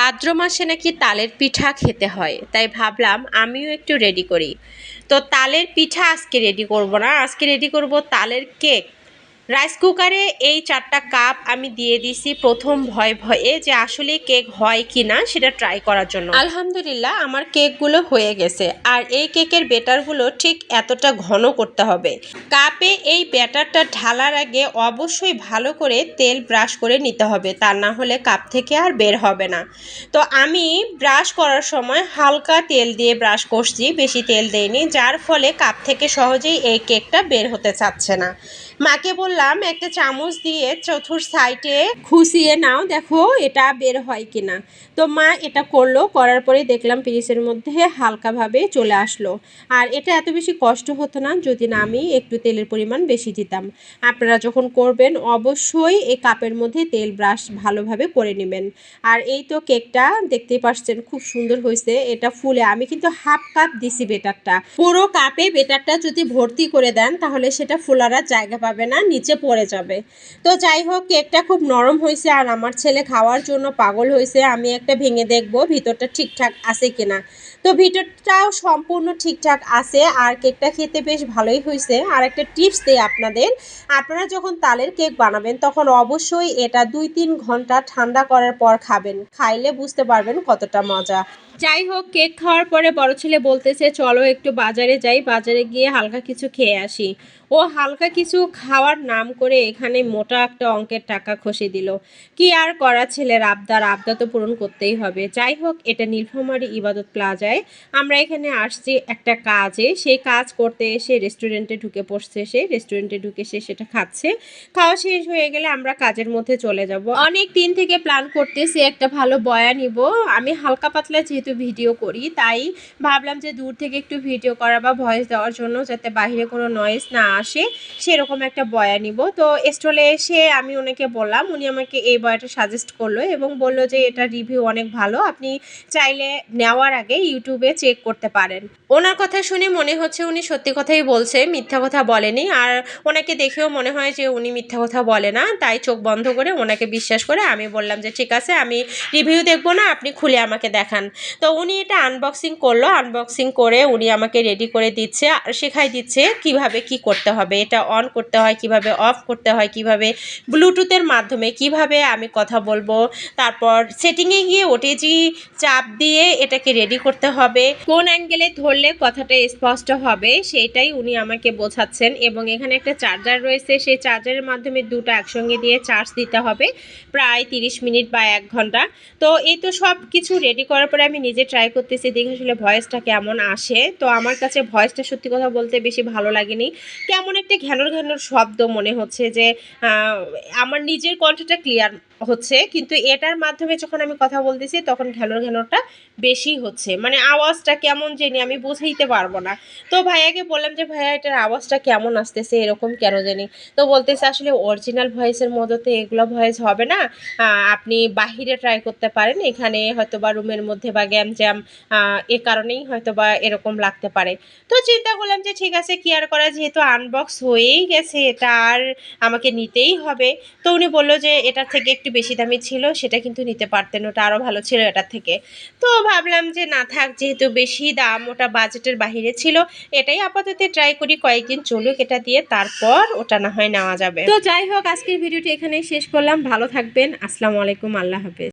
ভাদ্র মাসে নাকি তালের পিঠা খেতে হয়, তাই ভাবলাম আমিও একটু রেডি করি। তো তালের পিঠা আজকে রেডি করব না, আজকে রেডি করব তালের কেক রাইস কুকারে এই চারটা কাপ আমি দিয়ে দিছি প্রথম ভয় ভয়ে যে আসলে কেক হয় কি না সেটা ট্রাই করার জন্য। আলহামদুলিল্লাহ, আমার কেকগুলো হয়ে গেছে। আর এই কেকের বেটারগুলো ঠিক এতটা ঘন করতে হবে। কাপে এই ব্যাটারটা ঢালার আগে অবশ্যই ভালো করে তেল ব্রাশ করে নিতে হবে। তা না হলে কাপ থেকে আর বের হবে না। তো আমি ব্রাশ করার সময় হালকা তেল দিয়ে ব্রাশ করছি, বেশি তেল দেইনি, যার ফলে কাপ থেকে সহজেই এই কেকটা বের হতে চাচ্ছে না। মাকে বললাম, একটা চামচ দিয়ে চতুর সাইডে খুশিয়ে নাও, দেখো এটা বের হয় কিনা। তো মা এটা করল, করার পরে দেখলাম পিরিসের মধ্যে হালকাভাবে চলে আসলো। আর এটা এত বেশি কষ্ট হতো না, যদি না আমি একটু তেলের পরিমাণ বেশি দিতাম। আপনারা যখন করবেন, অবশ্যই এই কাপের মধ্যে তেল ব্রাশ ভালোভাবে করে নেবেন। আর এই তো কেকটা, দেখতেই পাচ্ছেন খুব সুন্দর হয়েছে। এটা ফুলে, আমি কিন্তু হাফ কাপ দিছি বেটারটা। পুরো কাপে বেটারটা যদি ভর্তি করে দেন, তাহলে সেটা ফুলার জায়গা পাবে না, নিচে পড়ে যাবে। তো যাই হোক, কেকটা খুব নরম হয়েছে আর আমার ছেলে খাওয়ার জন্য পাগল হয়েছে। আমি একটা ভেঙে দেখব ভিতরটা ঠিকঠাক আছে কিনা। তো ভিতরটাও সম্পূর্ণ ঠিকঠাক আছে আর কেকটা খেতে বেশ ভালোই হয়েছে। আর একটা টিপস দিই আপনাদের, আপনারা যখন তালের কেক বানাবেন, তখন অবশ্যই এটা দুই তিন ঘণ্টা ঠান্ডা করার পর খাবেন। খাইলে বুঝতে পারবেন কতটা মজা। যাই হোক কেক খাওয়ার পরে বড় ছেলে বলতেছে, চলো একটু বাজারে যাই, বাজারে গিয়ে হালকা কিছু খেয়ে আসি। ও হালকা কিছু খাওয়ার নাম করে এখানে মোটা একটা অঙ্কের টাকা খসে দিল। কি আর করা ছেলের আবদার? আবদা তো পূরণ করতেই হবে। যাই হোক এটা নীলফামারি ইবাদত প্লাজায়। আমরা এখানে আসছি একটা কাজে। সেই কাজ করতে এসে রেস্টুরেন্টে ঢুকে পড়ছে সে। রেস্টুরেন্টে ঢুকে সে সেটা খাচ্ছে। খাওয়া শেষ হয়ে গেলে আমরা কাজের মধ্যে চলে যাব। অনেক দিন থেকে প্ল্যান করতেছি একটা ভালো বয়া নিব। আমি হালকা পাতলা যেহেতু ভিডিও করি। তাই ভাবলাম যে দূর থেকে একটু ভিডিও করা বা ভয়েস দেওয়ার জন্য যাতে বাইরে কোনো নয়েজ না আসে, সেরকম একটা বয়া নিব। তো স্টলে এসে আমি ওনাকে বললাম, উনি আমাকে এই বয়াটা সাজেস্ট করল এবং বলল যে এটা রিভিউ অনেক ভালো, আপনি চাইলে নেওয়ার আগে ইউটিউবে চেক করতে পারেন। ওনার কথা শুনে মনে হচ্ছে উনি সত্যি কথাই বলছে, মিথ্যা কথা বলেনি। আর ওনাকে দেখেও মনে হয় যে উনি মিথ্যা কথা বলে না, তাই চোখ বন্ধ করে ওনাকে বিশ্বাস করে আমি বললাম যে ঠিক আছে, আমি রিভিউ দেখব না, আপনি খুলে আমাকে দেখান। তো উনি এটা আনবক্সিং করল আনবক্সিং করে উনি আমাকে রেডি করে দিচ্ছে, আর শেখাই দিচ্ছে কীভাবে কি করতে হবে, এটা অন করতে হয়, কীভাবে অফ করতে হয়, কীভাবে ব্লুটুথের মাধ্যমে কীভাবে আমি কথা বলব, তারপর সেটিংয়ে গিয়ে ওটিজি চাপ দিয়ে এটাকে রেডি করতে হবে। কোন অ্যাঙ্গেলে ধরলে কথাটা স্পষ্ট হবে, সেটাই উনি আমাকে বোঝাচ্ছেন এবং এখানে একটা চার্জার রয়েছে, সেই চার্জারের মাধ্যমে দুটো একসঙ্গে দিয়ে চার্জ দিতে হবে, প্রায় তিরিশ মিনিট বা এক ঘণ্টা। তো এই তো সব কিছু রেডি করার পরে আমি নিজে ট্রাই করতেছি, দেখে আসলে ভয়েসটা কেমন আসে। তো আমার কাছে ভয়েসটা সত্যি কথা বলতে বেশি ভালো লাগেনি। কেমন একটা ঘ্যানোর ঘ্যানোর শব্দ মনে হচ্ছে যে আমার নিজের কণ্ঠটা ক্লিয়ার হচ্ছে, কিন্তু এটার মাধ্যমে যখন আমি কথা বলতেছি, তখন ঘ্যানোর ঘ্যানোরটা বেশি হচ্ছে। মানে আওয়াজটা কেমন জানি আমি বুঝাইতে পারব না। তো ভাইয়াকে বললাম যে, ভাইয়া, এটার আওয়াজটা কেমন আসতেছে? এরকম কেন জানি? তো বলতেছে, আসলে অরিজিনাল ভয়েসের মতো তো এগুলো ভয়েস হবে না। আপনি বাহিরে ট্রাই করতে পারেন। এখানে হয়তো বা রুমের মধ্যে বা গ্যাম জ্যাম এ কারণেই হয়তো বা এরকম লাগতে পারে। তো চিন্তা করলাম যে, ঠিক আছে, কি আর করা? যেহেতু আনবক্স হয়েই গেছে, এটা আর আমাকে নিতেই হবে। তো উনি বলল যে, এটার থেকে একটু বেশি দামি ছিল, সেটা কিন্তু নিতে পারতেন, ওটা আরও ভালো ছিল এটার থেকে। তো ভাবলাম যে না থাক, যেহেতু বেশি দাম, ওটা বাজেটের বাহিরে ছিল, এটাই আপাতত ট্রাই করি, কয়েকদিন চলুক এটা দিয়ে, তারপর ওটা না হয় নেওয়া যাবে। তো যাই হোক, আজকের ভিডিওটি এখানেই শেষ করলাম, ভালো থাকবেন, আসসালামু আলাইকুম, আল্লাহ হাফেজ।